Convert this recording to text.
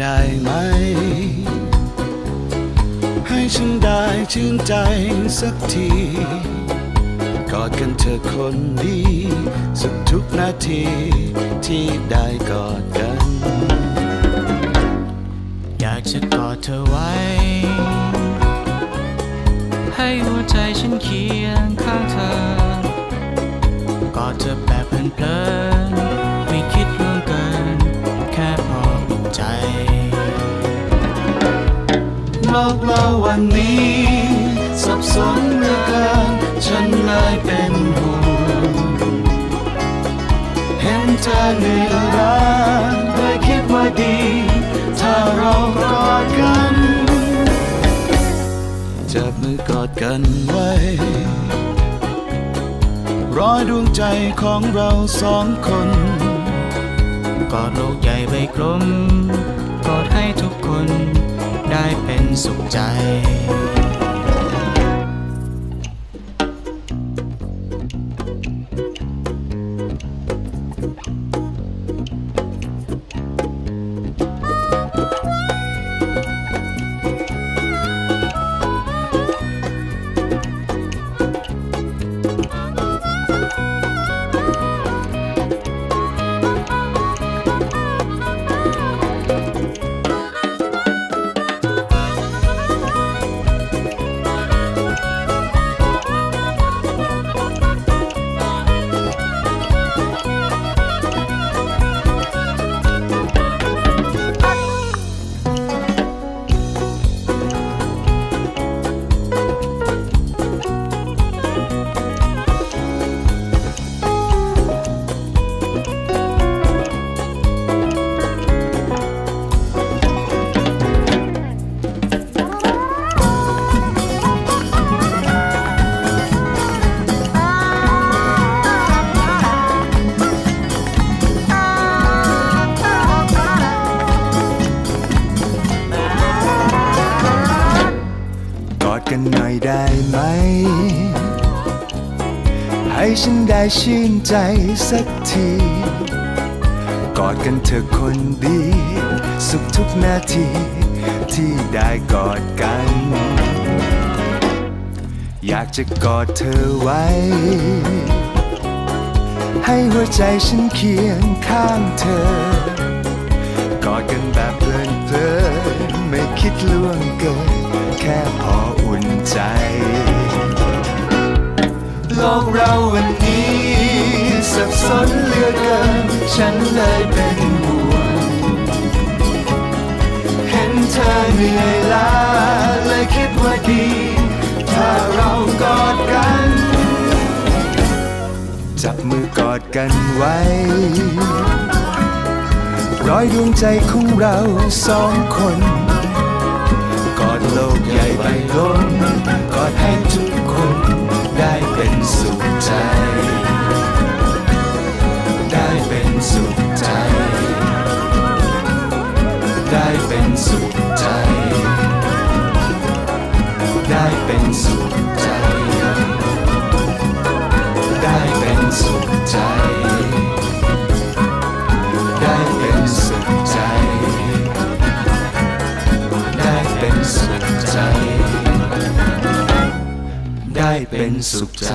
ได้ไหม ให้ฉันได้ชื่นใจสักที กอดกันเธอคนดี สุขทุกนาทีที่ได้กอดกัน อยากจะกอดเธอไว้ ให้หัวใจฉันเคียงข้างเธอ กอดเธอแบบเพลิน กเราวันนี้ สับสนเหลือเกินฉันเลยเป็นห่วงเห็นเธอเหนื่อยล้าเลยคิดว่าดี ถ้าเรากอดกันจับมือกอดกันไว้รอยดวงใจของเราสองคนกอดโลกใหญ่ใบกลมกอดให้ทุกคน ได้เป็นสุขใจ ได้ไหม ให้ฉันได้ชื่นใจสักที กอดกันเถอคนดี สุขทุกนาทีที่ได้กอดกัน อยากจะกอดเธอไว้ ให้หัวใจฉันเคียงข้างเธอ กอดกันแบบเพลินเพลินๆไม่คิดล่วงเกินแค่พออุ่น สนเลือเกิน ฉันเลยเป็นห่วงเห็นเธอเหนื่อยล้าเลยคิดว่าดี ถ้าเรากอดกัน จับมือกอดกันไว้ ร้อยดวงใจของเราสองคน เป็นสุขใจ ได้เป็นสุขใจ ได้เป็นสุขใจ ได้เป็นสุขใจ ได้เป็นสุขใจ